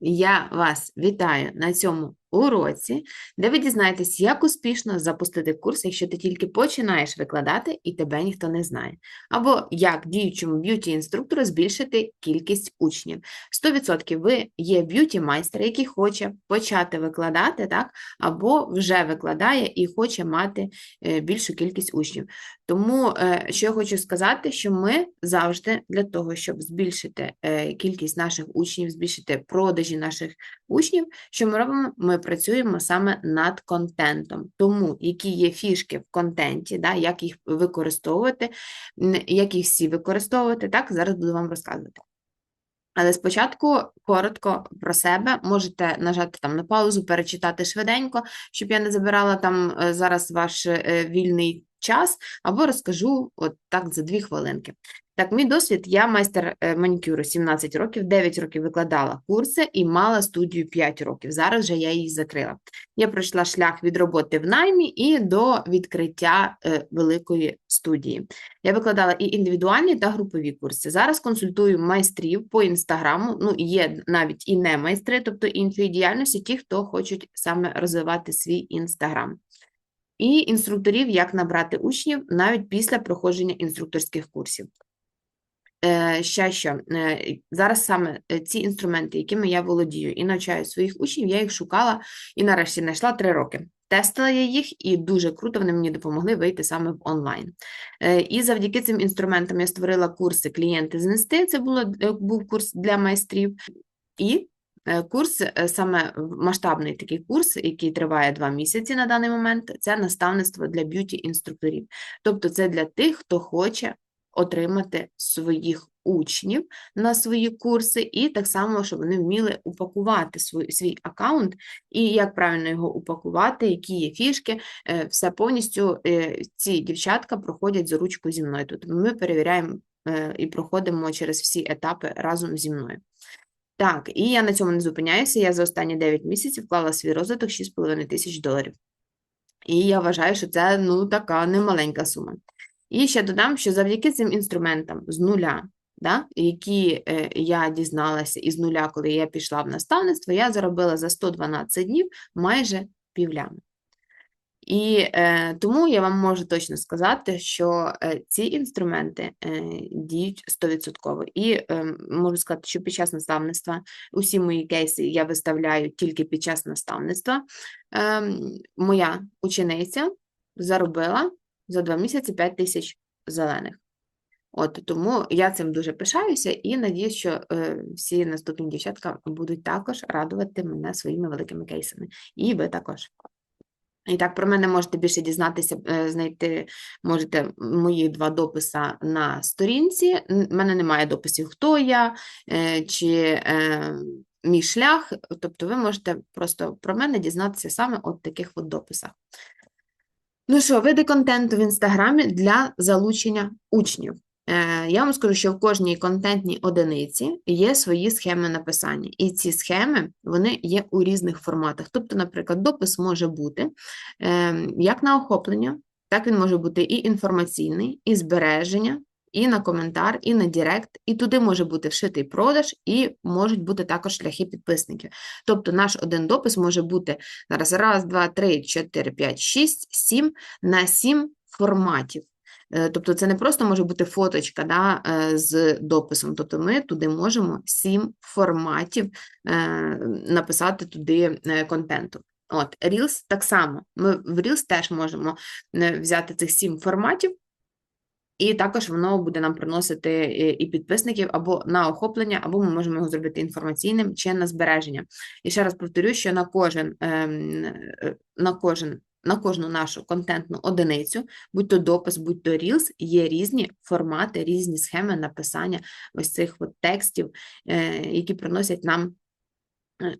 Я вас вітаю на цьому уроці, де ви дізнаєтесь, як успішно запустити курс, якщо ти тільки починаєш викладати і тебе ніхто не знає. Або як діючому б'юті-інструктору збільшити кількість учнів. 100% ви є б'юті-майстер, який хоче почати викладати, так? або вже викладає і хоче мати е, більшу кількість учнів. Тому, е, що я хочу сказати, що ми завжди для того, щоб збільшити е, кількість наших учнів, збільшити продажі наших учнів, що ми робимо? Ми працюємо саме над контентом. Тому, які є фішки в контенті, да, як їх використовувати, як їх всі використовувати, так, зараз буду вам розказувати. Але спочатку коротко про себе. Можете нажати там на паузу, перечитати швиденько, щоб я не забирала там е, зараз ваш е, вільний час, або розкажу от так за дві хвилинки. Так, мій досвід, я майстер е, манікюру 17 років, 9 років викладала курси і мала студію 5 років. Зараз же я її закрила. Я пройшла шлях від роботи в наймі і до відкриття е, великої студії. Я викладала і індивідуальні та групові курси. Зараз консультую майстрів по інстаграму. Ну, є навіть і не майстри, тобто іншої діяльності, ті, хто хочуть саме розвивати свій інстаграм. І інструкторів, як набрати учнів навіть після проходження інструкторських курсів. Е, Ще що, е, зараз саме е, ці інструменти, якими я володію і навчаю своїх учнів, я їх шукала і нарешті знайшла три роки. Тестила я їх, і дуже круто вони мені допомогли вийти саме в онлайн. І завдяки цим інструментам я створила курси клієнти знести. Це було, був курс для майстрів. І курс, е, саме масштабний такий курс, який триває два місяці на даний момент, це наставництво для б'юті-інструкторів. Тобто це для тих, хто хоче отримати своїх учнів на свої курси, і так само, щоб вони вміли упакувати свій, свій аккаунт, і як правильно його упакувати, які є фішки, е, все повністю е, ці дівчатка проходять за ручку зі мною. Тобто ми перевіряємо е, і проходимо через всі етапи разом зі мною. Так, і я на цьому не зупиняюся. Я за останні 9 місяців вклала свій розвиток 6,5 тисяч доларів. І я вважаю, що це ну така немаленька сума. І ще додам, що завдяки цим інструментам з нуля, да, які е, я дізналася із нуля, коли я пішла в наставництво, я заробила за 112 днів майже півлями. І е, тому я вам можу точно сказати, що е, ці інструменти е, діють 100%. І е, можу сказати, що під час наставництва усі мої кейси я виставляю тільки під час наставництва. Е, моя учениця заробила за два місяці 5 тисяч зелених. От тому я цим дуже пишаюся і надіюсь, що е, всі наступні дівчатка будуть також радувати мене своїми великими кейсами. І ви також. І так, про мене можете більше дізнатися, е, знайти можете мої два дописи на сторінці. У мене немає дописів, хто я е, чи е, мій шлях. Тобто ви можете просто про мене дізнатися саме от таких от дописах. Ну що, види контенту в Інстаграмі для залучення учнів. Е, Я вам скажу, що в кожній контентній одиниці є свої схеми написання, і ці схеми вони є у різних форматах. Тобто, наприклад, допис може бути е, як на охоплення, так він може бути і інформаційний, і збереження, і на коментар, і на Директ, і туди може бути вшитий продаж, і можуть бути також шляхи підписників. Тобто наш один допис може бути зараз раз, два, три, чотири, п'ять, шість, сім на сім форматів. Е, Тобто це не просто може бути фоточка да, е, з дописом, тобто ми туди можемо сім форматів е, написати туди контенту. От, Reels так само. Ми в Reels теж можемо взяти цих сім форматів, і також воно буде нам приносити і підписників або на охоплення, або ми можемо його зробити інформаційним чи на збереження. І ще раз повторю, що на кожен, ем, на кожен, на кожну нашу контентну одиницю, будь то допис, будь то Reels, є різні формати, різні схеми написання ось цих от текстів, е, які приносять нам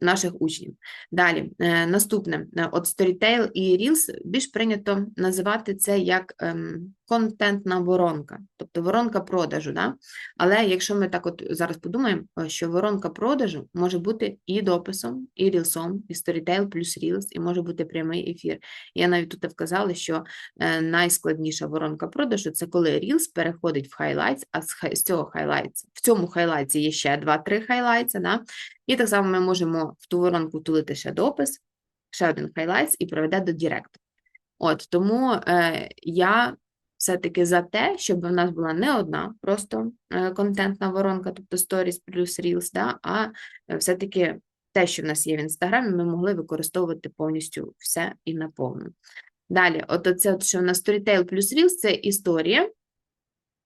наших учнів. Далі, е, наступне, е, от Storytel і Reels більш прийнято називати це як ем, контентна воронка, тобто воронка продажу. Да? Але якщо ми так от зараз подумаємо, е, що воронка продажу може бути і дописом, і рілсом, і Storytel плюс Reels, і може бути прямий ефір. Я навіть тут вказала, що найскладніша воронка продажу це коли Reels переходить в highlights, а з, цього highlights, в цьому хайлайті є ще 2-3 highlights, да? І так само ми можемо в ту воронку втулити ще допис, ще один хайлайтс і приведе до Директу. От тому е, я все-таки за те, щоб в нас була не одна просто е, контентна воронка, тобто Stories плюс Reels, да, а е, все-таки те, що в нас є в Інстаграмі, ми могли використовувати повністю все і наповну. Далі, от от, що в нас Storytel плюс Reels – це історія,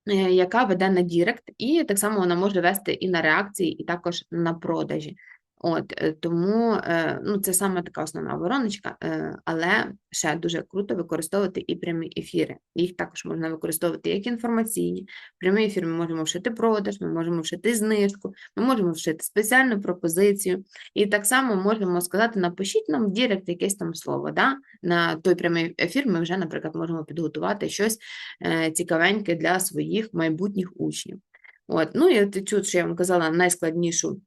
яка веде на Дірект, і так само вона може вести і на реакції, і також на продажі. От, е, тому е, ну, це саме така основна вороночка, е, але ще дуже круто використовувати і прямі ефіри. Їх також можна використовувати як інформаційні. Прямі ефір ми можемо вшити продаж, ми можемо вшити знижку, ми можемо вшити спеціальну пропозицію. І так само можемо сказати, напишіть нам в Дірект якесь там слово. Да? На той прямий ефір ми вже, наприклад, можемо підготувати щось цікавеньке для своїх майбутніх учнів. От, ну і от цю, що я вам казала, найскладнішу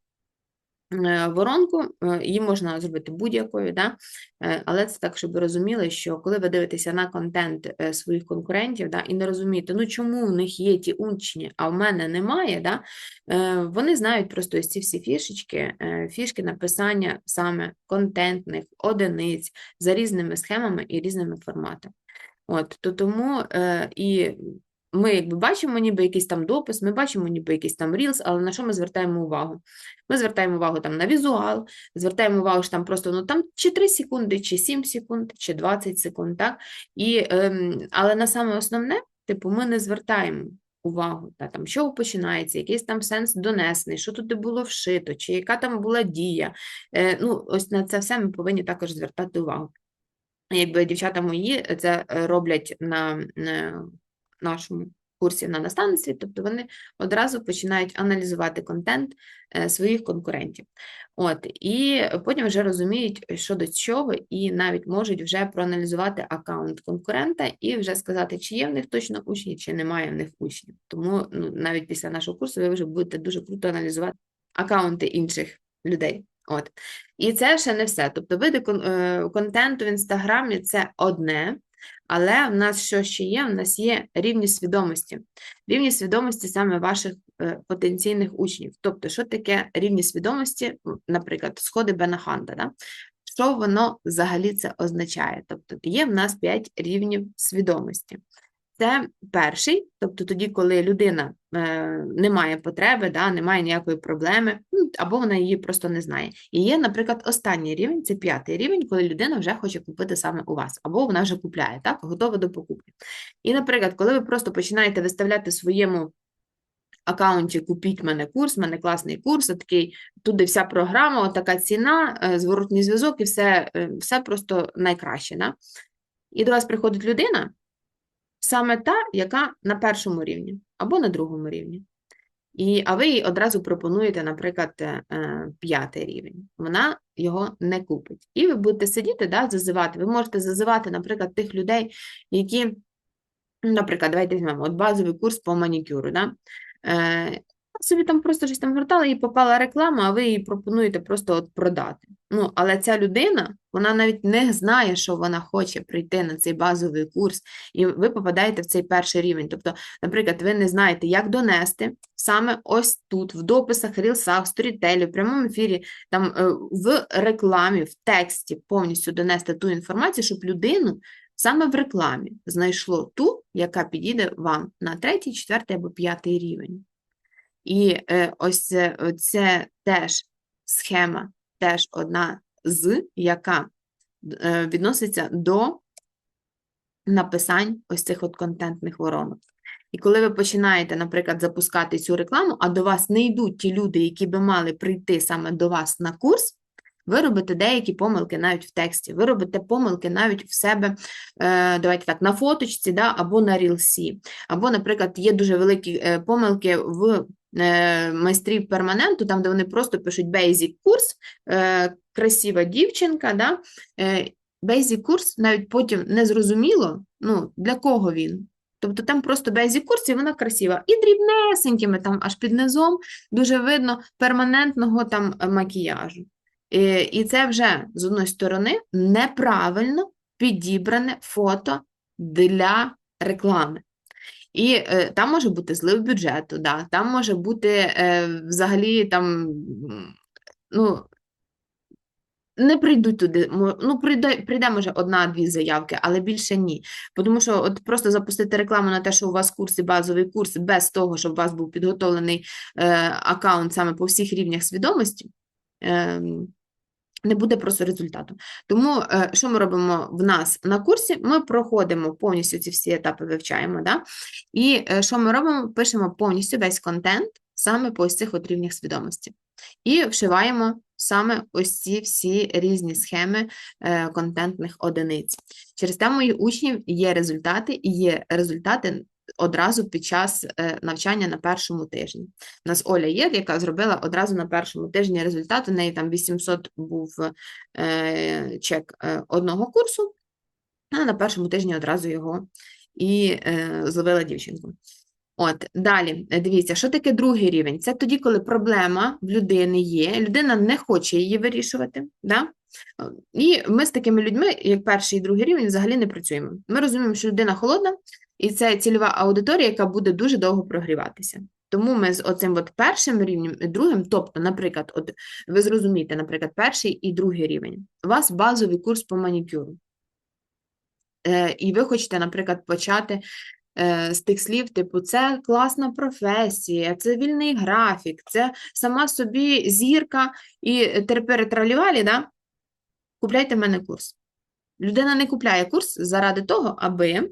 воронку, е, її можна зробити будь-якою, да? Е, але це так, щоб ви розуміли, що коли ви дивитеся на контент своїх конкурентів да, і не розумієте, ну чому в них є ті учні, а в мене немає, да? вони знають просто ось ці всі фішечки, фішки написання саме контентних одиниць за різними схемами і різними форматами. От, то тому е, і ми якби бачимо ніби якийсь там допис, ми бачимо ніби якийсь там рілс, але на що ми звертаємо увагу? Ми звертаємо увагу там на візуал, звертаємо увагу, що там просто ну там чи 3 секунди, чи 7 секунд, чи 20 секунд, так? І, ем, Але на саме основне, типу, ми не звертаємо увагу, та, там, що починається, якийсь там сенс донесений, що туди було вшито, чи яка там була дія. Е, ну, Ось на це все ми повинні також звертати увагу. Якби дівчата мої це роблять на, на нашому курсі на наставництві, тобто вони одразу починають аналізувати контент е, своїх конкурентів. От, І потім вже розуміють, що до чого, і навіть можуть вже проаналізувати аккаунт конкурента і вже сказати, чи є в них точно учні, чи немає в них учнів. Тому ну, навіть після нашого курсу ви вже будете дуже круто аналізувати аккаунти інших людей. От. І це ще не все. Тобто, види е, контенту в інстаграмі це одне. Але в нас що ще є? У нас є рівні свідомості. Рівні свідомості саме ваших е, потенційних учнів. Тобто, що таке рівні свідомості, наприклад, сходи Бенаханда. да? що воно взагалі це означає? Тобто, є в нас 5 рівнів свідомості. Це перший, тобто тоді, коли людина е, не має потреби, да, не має ніякої проблеми, ну, або вона її просто не знає. І є, наприклад, останній рівень, це п'ятий рівень, коли людина вже хоче купити саме у вас, або вона вже купляє, так, готова до покупки. І, наприклад, коли ви просто починаєте виставляти своєму аккаунті Купіть мене курс, в мене класний курс, такий, туди вся програма, така ціна, е, зворотній зв'язок, і все, е, все просто найкраще. Да? І до вас приходить людина саме та, яка на першому рівні або на другому рівні. І, А ви їй одразу пропонуєте, наприклад, е, е, п'ятий рівень. Вона його не купить. І ви будете сидіти, да, зазивати. Ви можете зазивати, наприклад, тих людей, які, наприклад, давайте візьмемо от базовий курс по манікюру. Да? Собі там просто щось там гортала і попала реклама, а ви їй пропонуєте просто от продати. Ну, Але ця людина, вона навіть не знає, що вона хоче прийти на цей базовий курс, і ви попадаєте в цей перший рівень. Тобто, наприклад, ви не знаєте, як донести саме ось тут, в дописах, рілсах, сторітелі, в прямому ефірі, там е, в рекламі, в тексті повністю донести ту інформацію, щоб людину. Саме в рекламі знайшло ту, яка підійде вам на третій, четвертий або п'ятий рівень. І е, ось це, теж схема, теж одна з, яка е, відноситься до написань ось цих от контентних воронок. І коли ви починаєте, наприклад, запускати цю рекламу, а до вас не йдуть ті люди, які би мали прийти саме до вас на курс, ви робите деякі помилки навіть в тексті, ви робите помилки навіть в себе, е, давайте так, на фоточці да, або на рілсі. Або, наприклад, є дуже великі помилки в майстрів перманенту, там, де вони просто пишуть basic курс, е, красива дівчинка. да? Е, basic курс навіть потім не зрозуміло, ну, для кого він. Тобто там просто basic курс, і вона красива. І дрібнесенькими, там аж під низом дуже видно перманентного там макіяжу. І це вже з одної сторони неправильно підібране фото для реклами. І е, там може бути злив бюджету, да, там може бути е, взагалі там ну, не прийдуть туди. Ну, прийде, прийде, може, одна-дві заявки, але більше ні. Тому що от просто запустити рекламу на те, що у вас курс і базовий курс, без того, щоб у вас був підготовлений е, аккаунт саме по всіх рівнях свідомості, ем, не буде просто результату. Тому е, що ми робимо в нас на курсі? Ми проходимо повністю ці всі етапи, вивчаємо, да? і е, що ми робимо? Пишемо повністю весь контент саме по ось цих от рівнях свідомості. І вшиваємо саме ось ці всі різні схеми е, контентних одиниць. Через те моїх учнів є результати, і є результати одразу під час е, навчання на першому тижні. У нас Оля є, яка зробила одразу на першому тижні результат. У неї там 800 був е, чек е, одного курсу, а на першому тижні одразу його і зловила дівчинку. От, далі, дивіться, що таке другий рівень? Це тоді, коли проблема в людини є, людина не хоче її вирішувати. Да? І ми з такими людьми, як перший і другий рівень, взагалі не працюємо. Ми розуміємо, що людина холодна, і це цільова аудиторія, яка буде дуже довго прогріватися. Тому ми з оцим от першим рівнем і другим, тобто, наприклад, от ви зрозумієте, наприклад, перший і другий рівень. У вас базовий курс по манікюру. Е, і ви хочете, наприклад, почати е, з тих слів, типу, це класна професія, це вільний графік, це сама собі зірка і терперетралівалі, да? Купляйте в мене курс. Людина не купляє курс заради того, аби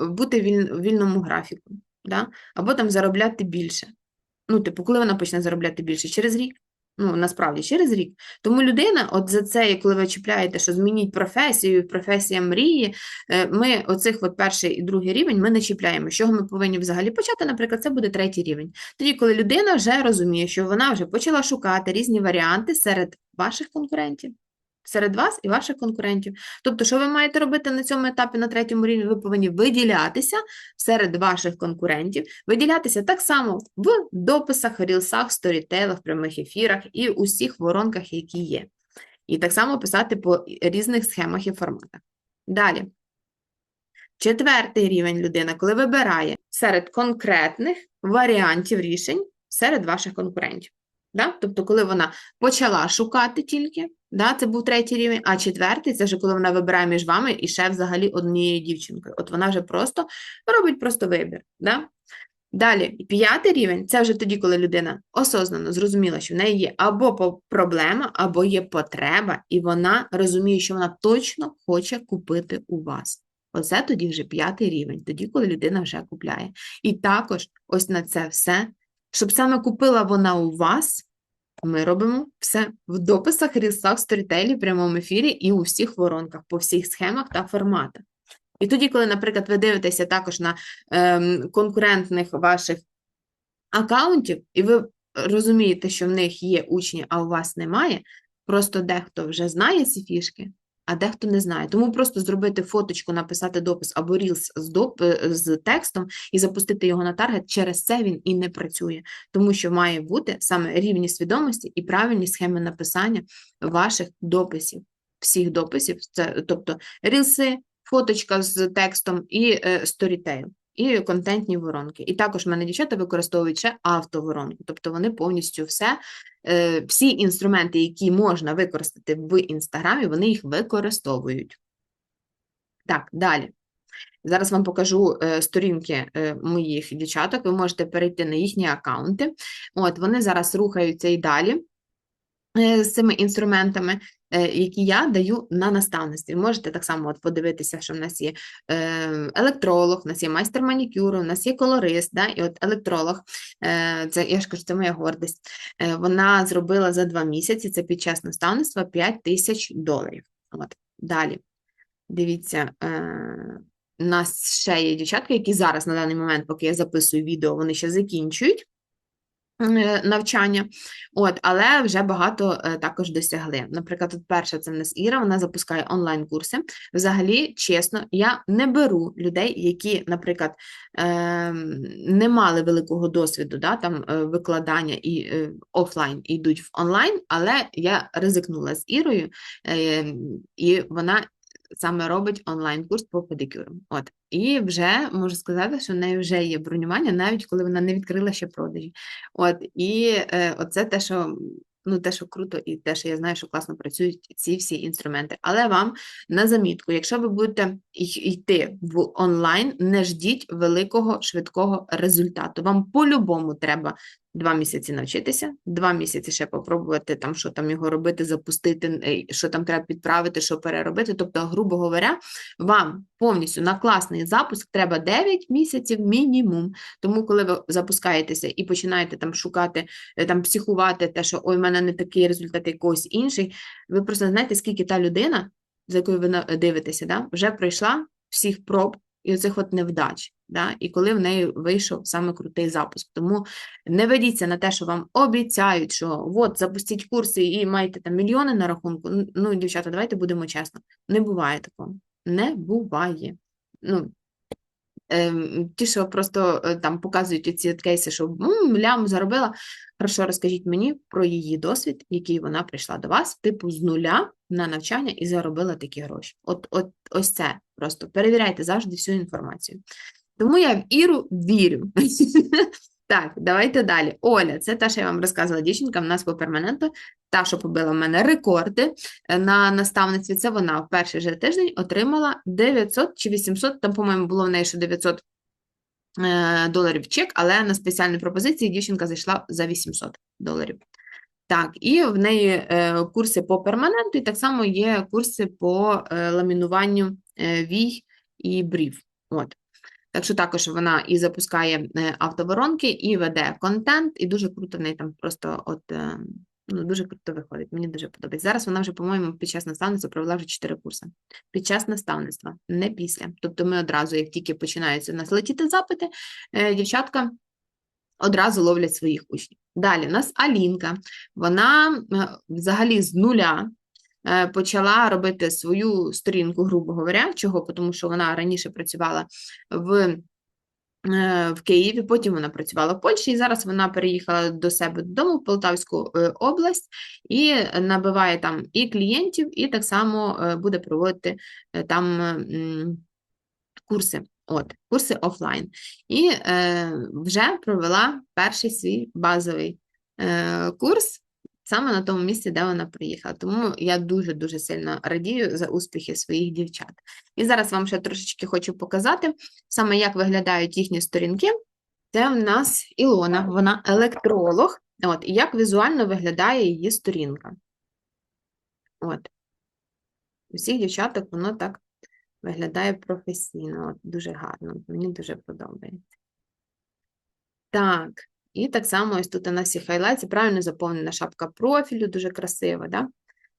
бути в вільному графіку, да? або там заробляти більше. Ну, типу, коли вона почне заробляти більше? Через рік. Ну, насправді, через рік. Тому людина, от за це, коли ви чіпляєте, що змініть професію, професія мрії, е, ми оцих от перший і другий рівень ми не чіпляємо. З чого ми повинні взагалі почати, наприклад, це буде третій рівень. Тоді, коли людина вже розуміє, що вона вже почала шукати різні варіанти серед ваших конкурентів, серед вас і ваших конкурентів. Тобто, що ви маєте робити на цьому етапі, на третьому рівні? Ви повинні виділятися серед ваших конкурентів, виділятися так само в дописах, рілсах, сторітейлах, прямих ефірах і усіх воронках, які є. І так само писати по різних схемах і форматах. Далі. Четвертий рівень людина, коли вибирає серед конкретних варіантів рішень серед ваших конкурентів. Да? Тобто, коли вона почала шукати тільки, да? це був третій рівень, а четвертий це вже коли вона вибирає між вами і ще взагалі однією дівчинкою. От вона вже просто робить просто вибір. Да? Далі, п'ятий рівень це вже тоді, коли людина осознано зрозуміла, що в неї є або проблема, або є потреба, і вона розуміє, що вона точно хоче купити у вас. Оце тоді вже п'ятий рівень, тоді, коли людина вже купляє. І також ось на це все, щоб саме купила вона у вас, ми робимо все в дописах, рілсах, сторітелі, прямому ефірі і у всіх воронках, по всіх схемах та форматах. І тоді, коли, наприклад, ви дивитеся також на ем, конкурентних ваших акаунтів, і ви розумієте, що в них є учні, а у вас немає, просто дехто вже знає ці фішки, а дехто не знає. Тому просто зробити фоточку, написати допис або рілс з, доп... е, з текстом і запустити його на таргет, через це він і не працює, тому що має бути саме рівні свідомості і правильні схеми написання ваших дописів, всіх дописів, це, тобто рілси, фоточка з текстом і е, сторітейл, і контентні воронки. І також в мене дівчата використовують ще автоворонку, тобто вони повністю все, е, всі інструменти, які можна використати в Інстаграмі, вони їх використовують. Так, далі. Зараз вам покажу е, сторінки е, моїх дівчаток. Ви можете перейти на їхні аккаунти. От, вони зараз рухаються і далі з цими інструментами, е, які я даю на наставництві. Можете так само от подивитися, що в нас є е, електролог, в нас є майстер манікюру, в нас є колорист, да? і от електролог, е, це, я ж кажу, це моя гордість. Е, Вона зробила за два місяці, це під час наставництва, 5 тисяч доларів. От, далі. Дивіться, е, у нас ще є дівчатки, які зараз на даний момент, поки я записую відео, вони ще закінчують е, навчання, от, але вже багато е, також досягли. Наприклад, от перша це в нас Іра, вона запускає онлайн-курси. Взагалі, чесно, я не беру людей, які, наприклад, е, не мали великого досвіду да, там, е, викладання і е, офлайн і йдуть в онлайн, але я ризикнула з Ірою, е, і вона саме робить онлайн-курс по педикюру. От. І вже можу сказати, що в неї вже є бронювання, навіть коли вона не відкрила ще продажі. От. І е, оце те, що. Ну, те, що круто, і те, що я знаю, що класно працюють ці всі інструменти. Але вам на замітку, якщо ви будете йти в онлайн, не ждіть великого швидкого результату. Вам по-любому треба два місяці навчитися, два місяці ще попробувати там, що там його робити, запустити, е, що там треба підправити, що переробити. Тобто, грубо говоря, вам повністю на класний запуск треба 9 місяців мінімум. Тому, коли ви запускаєтеся і починаєте там шукати, е, там психувати те, що ой, в мене не такий результат, як когось інший, ви просто знаєте, скільки та людина, за якою ви дивитеся, да, вже пройшла всіх проб і оцих от невдач, да, і коли в неї вийшов саме крутий запуск. Тому не ведіться на те, що вам обіцяють, що от запустіть курси і маєте там мільйони на рахунку. Ну, дівчата, давайте будемо чесно. Не буває такого. Не буває. Ну, ті, що просто е, там показують ці кейси, що «М, лям заробила. Хорошо, розкажіть мені про її досвід, який вона прийшла до вас, типу з нуля на навчання і заробила такі гроші. От, от ось це просто перевіряйте завжди всю інформацію. Тому я в Іру вірю. Так, давайте далі. Оля, це та, що я вам розказувала дівчинка, в нас по перманенту, та, що побила в мене рекорди е, на наставництві, це вона в перший же тиждень отримала 900 чи 800, там, по-моєму, було в неї ще 900 е, доларів чек, але на спеціальній пропозиції дівчинка зайшла за 800 доларів. Так, і в неї е, курси по перманенту, і так само є курси по ламінуванню вій і брів. От. Так що також вона і запускає е, автоворонки, і веде контент, і дуже круто в неї там просто от, е, ну, дуже круто виходить. Мені дуже подобається. Зараз вона вже, по-моєму, під час наставництва провела вже 4 курси. Під час наставництва, не після. Тобто ми одразу, як тільки починаються у нас летіти запити, е, дівчатка одразу ловлять своїх учнів. Далі, у нас Алінка. Вона взагалі з нуля почала робити свою сторінку, грубо говоря. Чого? Тому що вона раніше працювала в, е, в Києві, потім вона працювала в Польщі, і зараз вона переїхала до себе додому в Полтавську е, область і набиває там і клієнтів, і так само е, буде проводити е, там курси. От, курси офлайн. І е, вже провела перший свій базовий е, курс саме на тому місці, де вона приїхала. Тому я дуже-дуже сильно радію за успіхи своїх дівчат. І зараз вам ще трошечки хочу показати, саме як виглядають їхні сторінки. Це в нас Ілона, вона електролог. От, і як візуально виглядає її сторінка. От. У всіх дівчаток воно так виглядає професійно, дуже гарно. Мені дуже подобається. Так, і так само ось тут у нас і хайлайці, правильно заповнена шапка профілю, дуже красива, да?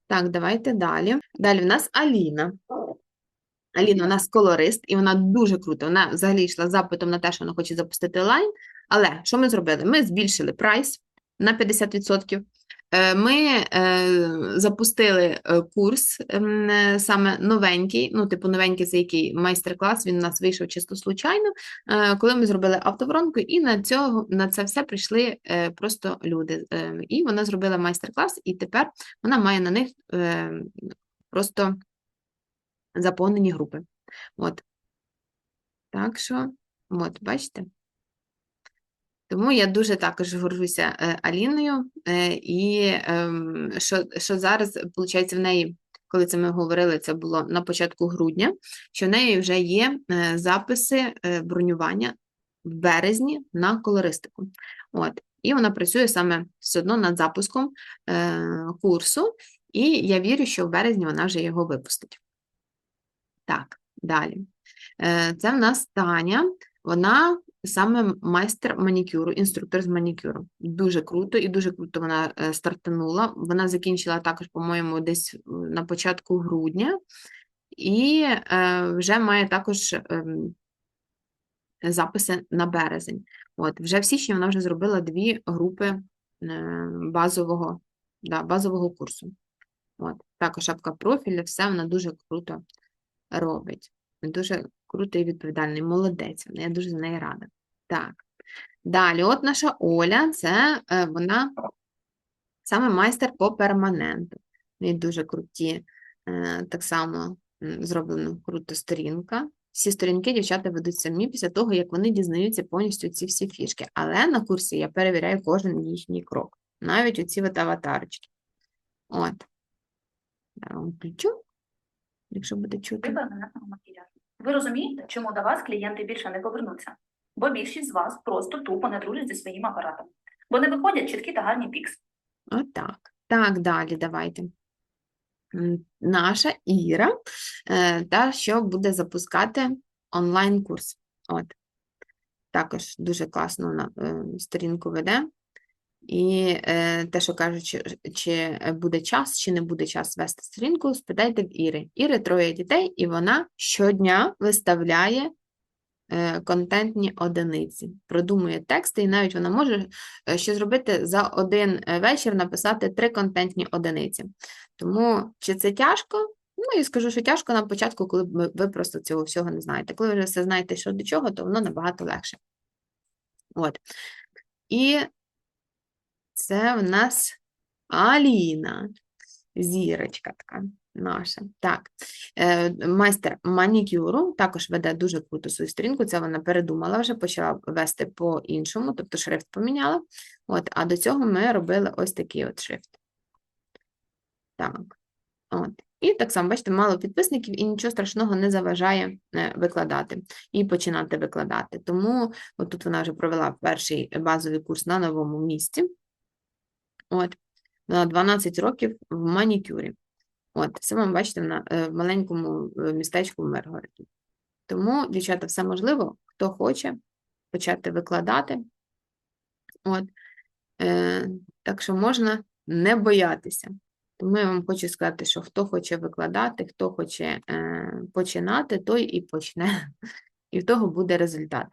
Так, давайте далі. Далі в нас Аліна. Аліна у нас колорист, і вона дуже крута. Вона взагалі йшла запитом на те, що вона хоче запустити лайн. Але що ми зробили? Ми збільшили прайс на 50%. Е, Ми е, запустили е, курс ем, саме новенький. Ну, типу, новенький це який майстер-клас, він у нас вийшов чисто случайно, коли ми зробили автоворонку, і на цього на це все прийшли просто люди. Е, І вона зробила майстер-клас, і тепер вона має на них е, просто заповнені групи. От. Так що, от, бачите? Тому я дуже також горжуся е, Аліною, е, і ем, що, що зараз, виходить, в неї, коли це ми говорили, це було на початку грудня, що в неї вже є е, записи бронювання в березні на колористику. От. І вона працює саме все одно над запуском курсу, і я вірю, що в березні вона вже його випустить. Так, далі. Це в нас Таня, вона саме майстер манікюру, інструктор з манікюру. Дуже круто і дуже круто вона е, стартанула. Вона закінчила також, по-моєму, десь е, на початку грудня, і е, вже має також ем, записи на березень. От, вже в січні вона вже зробила дві групи базового, да, базового курсу. От, також шапка профіля, все вона дуже круто робить. Дуже круто і відповідальний, молодець, вона, я дуже за неї рада. Так. Далі, от наша Оля, це е, вона саме майстер по перманенту. Неї дуже круті, е, так само м, зроблено круто сторінка. Всі сторінки дівчата ведуть самі після того, як вони дізнаються повністю ці всі фішки. Але на курсі я перевіряю кожен їхній крок, навіть оці от аватарочки. От. Я вам включу, якщо буде чути. перманентного макіяжу. Ви розумієте, чому до вас клієнти більше не повернуться? Бо більшість з вас просто тупо не дружать зі своїм апаратом. Бо не виходять чіткі та гарні пікс. Отак. Так, далі давайте. Наша Іра, е, та, що буде запускати онлайн-курс. От. Також дуже класно е, сторінку веде. І е, те, що кажуть, чи, чи буде час, чи не буде час вести сторінку, спитайте в Іри. Іри троє дітей, і вона щодня виставляє е, контентні одиниці, продумує тексти, і навіть вона може е, ще зробити за один е, вечір написати три контентні одиниці. Тому чи це тяжко? Ну, і скажу, що тяжко на початку, коли ви просто цього всього не знаєте. Коли ви вже все знаєте, що до чого, то воно набагато легше. От. І це в нас Аліна, зірочка така наша. Так, е, майстер манікюру також веде дуже круто свою сторінку. Це вона передумала вже, почала вести по-іншому, тобто шрифт поміняла. От, а до цього ми робили ось такий от шрифт. Так, от. І так само, бачите, мало підписників і нічого страшного не заважає е, викладати і починати викладати. Тому от тут вона вже провела перший базовий курс на новому місці. От, вона 12 років в манікюрі. От, це вам бачите вона е, в маленькому е, містечку в Миргороді. Тому, дівчата, все можливо, хто хоче почати викладати. От, е, так що можна не боятися. Тому я вам хочу сказати, що хто хоче викладати, хто хоче е, починати, той і почне, і в того буде результат.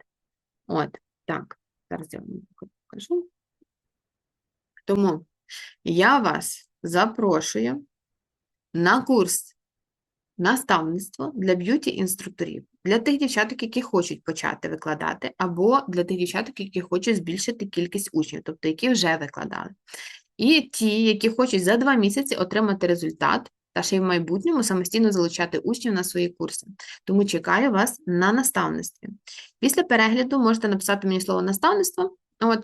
От, так, зараз я вам покажу. Тому я вас запрошую на курс наставництво для б'юті-інструкторів, для тих дівчаток, які хочуть почати викладати, або для тих дівчаток, які хочуть збільшити кількість учнів, тобто які вже викладали. І ті, які хочуть за два місяці отримати результат та ще й в майбутньому самостійно залучати учнів на свої курси. Тому чекаю вас на наставництві. Після перегляду можете написати мені слово наставництво. От,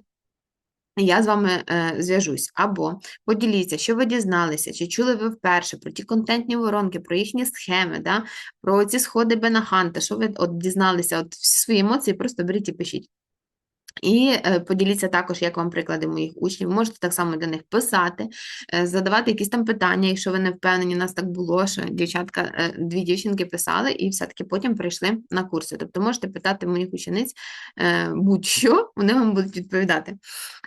я з вами е, зв'яжусь. Або поділіться, що ви дізналися, чи чули ви вперше про ті контентні воронки, про їхні схеми, да, про ці сходи Бенаханта, що ви от дізналися, от всі свої емоції просто беріть і пишіть. І е, поділіться також, як вам приклади моїх учнів. Можете так само до них писати, е, задавати якісь там питання, якщо ви не впевнені, у нас так було, що дівчатка, е, дві дівчинки писали і все-таки потім прийшли на курси. Тобто можете питати моїх учениць будь-що, вони вам будуть відповідати.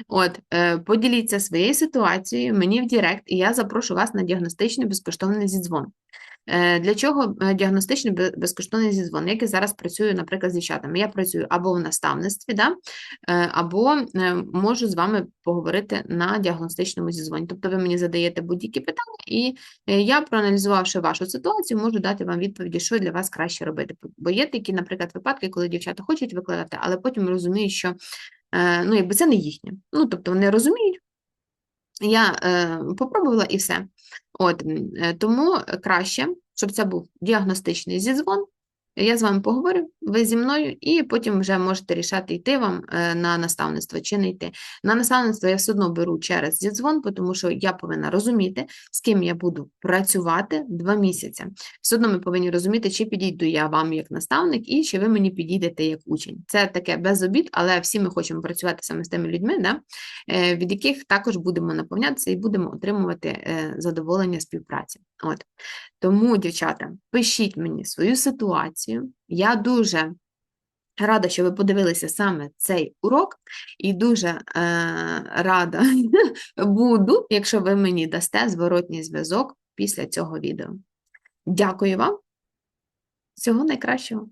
От, поділіться своєю ситуацією мені в Директ, і я запрошу вас на діагностичний безкоштовний зідзвон. Е, Для чого е, діагностичний безкоштовний зідзвон? Як я зараз працюю, наприклад, з дівчатами. Я працюю або в наставництві, да? е, або можу з вами поговорити на діагностичному зізвоні. Тобто ви мені задаєте будь-які питання, і я, проаналізувавши вашу ситуацію, можу дати вам відповіді, що для вас краще робити. Бо є такі, наприклад, випадки, коли дівчата хочуть викладати, але потім розуміють, що ну, якби це не їхнє. Ну, тобто вони розуміють, я е, попробувала і все. От, е, тому краще, щоб це був діагностичний зізвон. Я з вами поговорю, ви зі мною, і потім вже можете рішати, йти вам е, на наставництво чи не йти. На наставництво я все одно беру через зідзвон, тому що я повинна розуміти, з ким я буду працювати два місяці. Все одно ми повинні розуміти, чи підійду я вам як наставник, і чи ви мені підійдете як учень. Це таке без обід, але всі ми хочемо працювати саме з тими людьми, да? е, від яких також будемо наповнятися і будемо отримувати е, задоволення співпраці. От. Тому, дівчата, пишіть мені свою ситуацію. Я дуже рада, що ви подивилися саме цей урок, і дуже е, рада буду, якщо ви мені дасте зворотній зв'язок після цього відео. Дякую вам. Всього найкращого.